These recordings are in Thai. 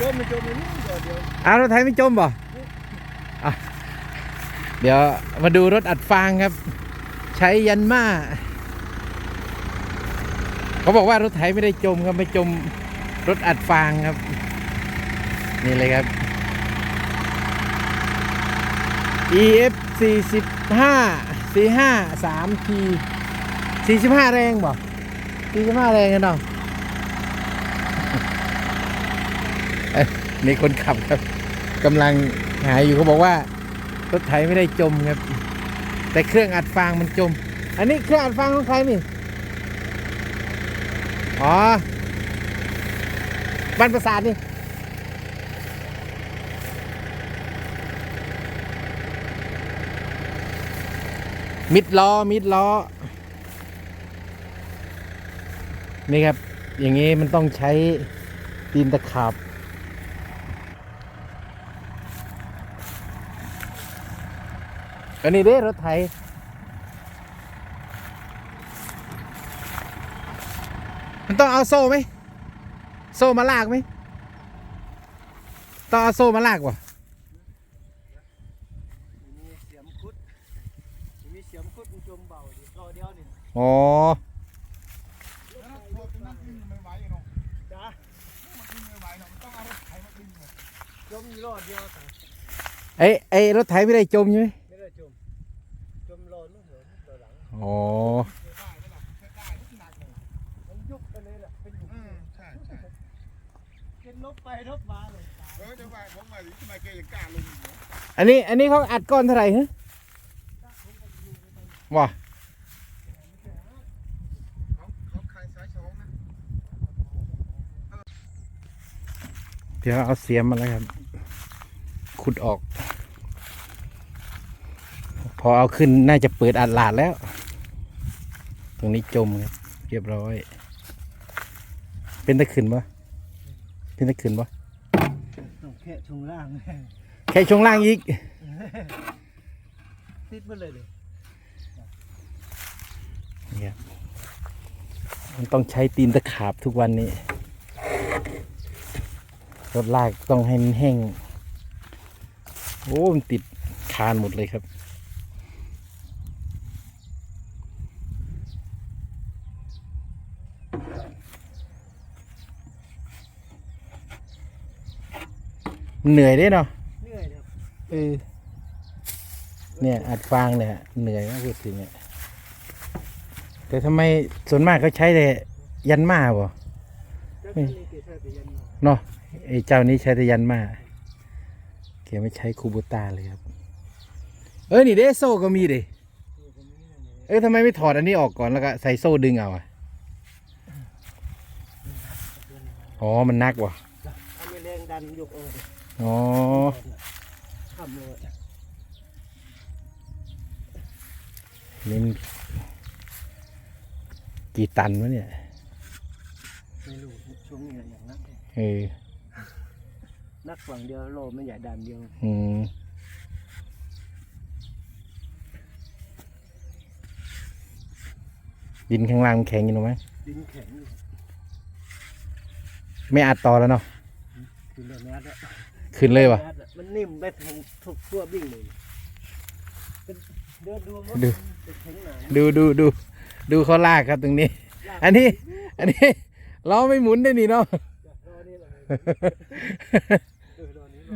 จมมันจมมันนี่เดี๋ยวเดี๋ยวอ้าวรถไถไม่จมบ่เดี๋ยวมาดูรถอัดฟางครับ ใช้ยันมาเขาบอกว่ารถไถไม่ได้จมครับไม่จมรถอัดฟางครับ นี่เลยครับ EF 45 45 3 T 45 แรงบ่45 แรงกันเนาะ เอ้ยนี่คนขับครับกำลังหายอยู่เขาบอกว่ารถไถไม่ได้จมครับ แต่เครื่องอัดฟางมันจม อันนี้เครื่องอัดฟางของใครนี่อ๋อบ้านประสาทนี่มิดล้อ มิดล้อ นี่ครับ อย่างนี้มันต้องใช้ตีนตะขาบ อันนี้เด้รถไถมันต้องเอาโซ่ไหมโซ่มาลากไหมต้องเอาโซ่มาลากวะมีเสียมคุดมีเสียมคุดมันจมเบาดิรอเดียวนี่อ๋อจ้าจมอยู่รอดเดียวแต่ไอ้ไอ้รถไถไม่ได้จมใช่ไหมไม่ได้จม จมรอนู่นเหรอร อ๋อมันยุบไปเลยแหละเป็นยุบอืมใช่ใช่เป็นลบไปลบมาเลยเออจะว่าผมมาทำไมแกยังกล้าลงอีกเหรออันนี้อันนี้เขาอัดก้อนเท่าไหร่ฮะว้าเขาเขาคลายสายสองนะเดี๋ยวเอาเสียมมาแล้วครับ ขุดออก พอเอาขึ้นน่าจะเปิดอัดหลาดแล้ว ตรงนี้จมครับเรียบร้อย เป็นตะขึ้นปะเป็นตะขึ้นปะต้องแค่ช่วงล่าง แค่ช่วงล่างอีก ติดมาเลยเลยเนี่ยมันต้องใช้ตีนตะขาบทุกวันนี้ รถลากต้องให้มันแห้ง โอ้ มันติดคานหมดเลยครับ เหนื่อยด้วยเนาะเหนื่อยเลยเออเนี่ยอัดฟางเนี่ยเหนื่อยมากพูดถึงเนี่ยแต่ทำไมส่วนมากเขาใช้แต่ยันมาบ่จะเป็นเกศไปยันมาเนาะไอ้เจ้านี้ใช้แต่ยันมาแกไม่ใช้คูบูต้าเลยครับ เออนี่เด้โซ่ก็มีเด้เอ้ยทำไมไม่ถอดอันนี้ออกก่อนแล้วก็ใส่โซ่ดึงเอาอะอ๋อมันนักว่ะทำให้แรงดันยกเออ อ๋อทำเลยนี่มันกี่ตันวะเนี่ย ไม่รู้ช่วงนี้อย่างนักเลยเออ นักฝั่งเดียวโลไม่ใหญ่ดันเดียว อืมดินข้างล่างมันแข็งอยู่หรือไหมดินแข็งอยู่ไม่อัดต่อแล้วเนาะคือเรื่องนัดอะ ขึ้นเลยวะนัดอะมันนิ่มไปทางทุกทั่ววิ่งเลยเป็นเดินดูมันดูเป็นแข็งหนาดูดูดูดูเขาลากครับตรงนี้ อันนี้ อันนี้ล้อไม่หมุนได้นี่เนาะรอนี่แหละเออรอนี้ร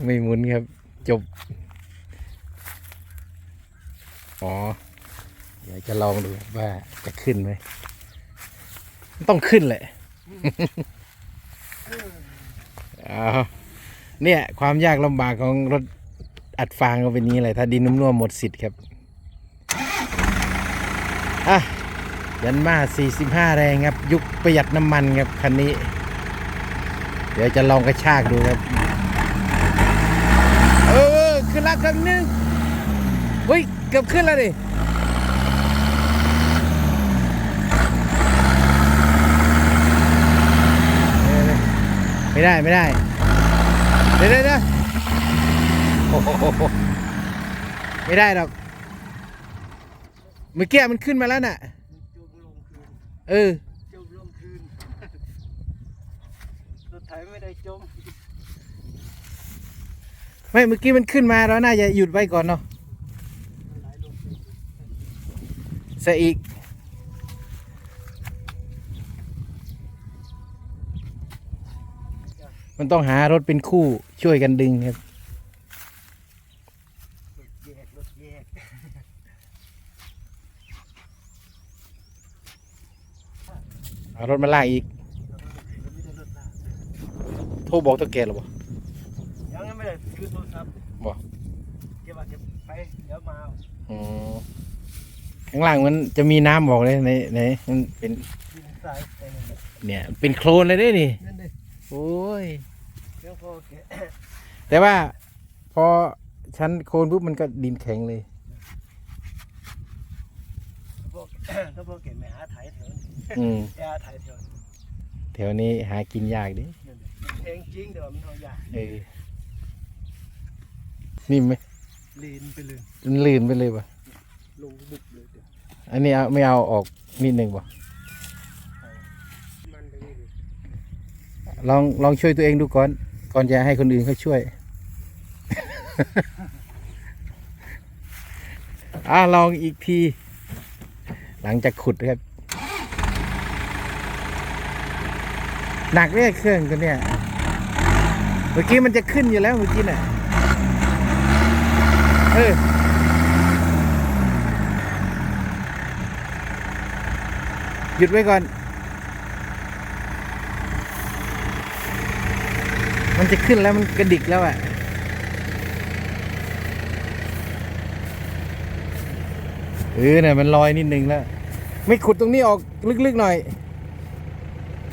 อไม่หมุนครับ จบ อ๋อ เดี๋ยวจะลองดูว่าจะขึ้นไหม ต้องขึ้นแหละ เนี่ยความยากลำบากของรถอัดฟางก็เป็นนี้แหละถ้าดินนุ่มๆหมดสิทธิ์ครับอะยันมา45 แรงครับ ยุคประหยัดน้ำมันครับคันนี้ เดี๋ยวจะลองกระชากดูครับ เออขึ้นแล้วครั้งนึงเฮ้ย เกือบขึ้นแล้วดิ ไม่ได้ไม่ได้ เดี๋ยวเดี๋ยวเดี๋ยวโอ้โหไม่ได้หรอก เมื่อกี้มันขึ้นมาแล้วน่ะจูบลงคืนเออจูบลงคืนรถไถไม่ได้จม ไม่ เมื่อกี้มันขึ้นมาเราน่าจะหยุดไว้ก่อนเนาะมันไหลลงไปเสียอีก มันต้องหารถเป็นคู่ช่วยกันดึงครับรถแยกรถแยกเอารถมาลากอีกมันไม่ได้รถหน้าโทรบอกเท่าแกหรอบ่ยังไม่ได้คือโทรศัพท์บ่เก็บว่าเก็บไปเดี๋ยวมาเอาอ๋อข้างล่างมันจะมีน้ำบอกเลยในในมันเป็นดินทรายไปนั่นแหละเนี่ยเป็นโคลนเลยเด้นี่นั่นดิ โอ้ย เดี๋ยวพอแกะแต่ว่าพอชั้นโคลนปุ๊บมันก็ดินแข็งเลย พอถ้าพอแกะไม่หาไถแถวนี้อืมแกหาไถแถวนี้แถวนี้หากินยากดินั่นดิแพงจริงเดี๋ยวมันเอายากเออนี่ไหมลีนไปเลยมันลื่นไปเลยป่ะลงบุบเลยเดี๋ยวอันนี้เอาไม่เอาออกนิดหนึ่งป่ะ มันไปนี่ดิ ลองลองช่วยตัวเองดูก่อน ก่อนจะให้คนอื่นเขาช่วย อ่าลองอีกที หลังจากขุดครับ หนักเนี่ยเครื่องตัวเนี้ยเมื่อกี้มันจะขึ้นอยู่แล้วเมื่อกี้น่ะ เออหยุดไว้ก่อน มันจะขึ้นแล้วมันกระดิกแล้วอะเออเนี่ยมันลอยนิดนึงแล้ว ไม่ขุดตรงนี้ออกลึกๆหน่อย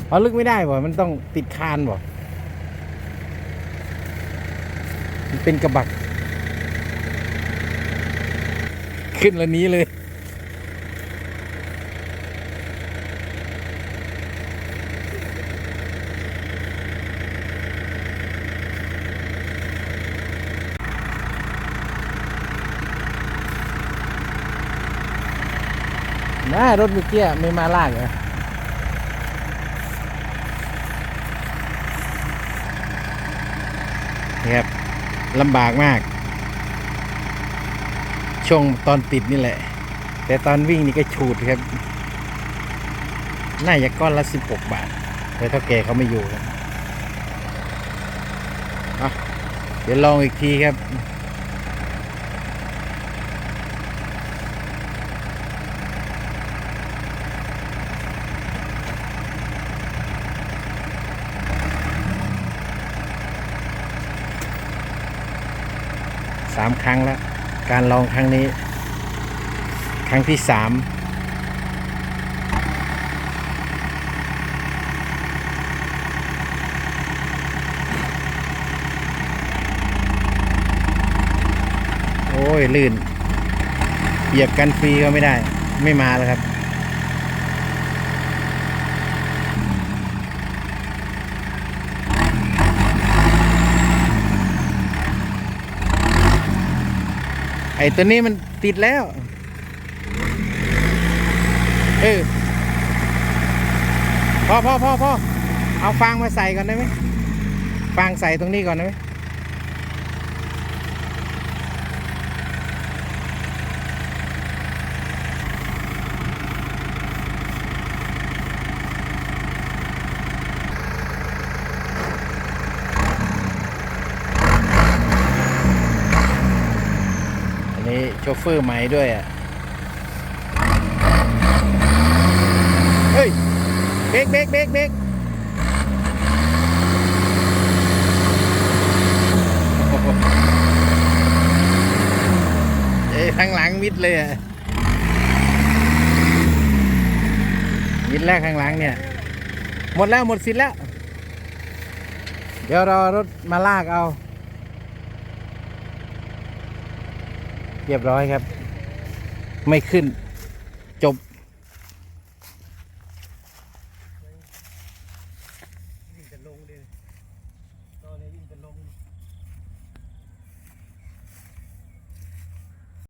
เอาลึกไม่ได้บ่มันต้องติดคานบ่มันเป็นกระบัก ขึ้นแล้วนี้เลย นารถเมื่อกี้ไม่มาลากเหรอนี่ครับลำบากมาก ช่วงตอนติดนี่แหละ แต่ตอนวิ่งนี่ก็ฉูดครับ น่าจะก้อนละสิบหกบาท แต่เท่าแก่เขาไม่อยู่ครับอะเดี๋ยวลองอีกทีครับ สามครั้งแล้ว การลองครั้งนี้ ครั้งที่สามโอ้ยลื่นเหยียบกันฟรีก็ไม่ได้ ไม่มาแล้วครับ อ้ตัวนี้มันติดแล้ว เออพ่อพ่อพ่อพ่อเอาฟางมาใส่ก่อนได้ไหมฟางใส่ตรงนี้ก่อนได้ไหม โชเฟอร์ใหม่ด้วยอะ เฮ้ย เบรกเบรกเบรกเบรกโอ้โหเอ้ยข้างหลังมิดเลยอะ มิดแรกข้างหลังเนี่ย หมดแล้วหมดสิทธิ์แล้ว เดี๋ยวรอรถมาลากเอา เรียบร้อยครับ ไม่ขึ้นจบ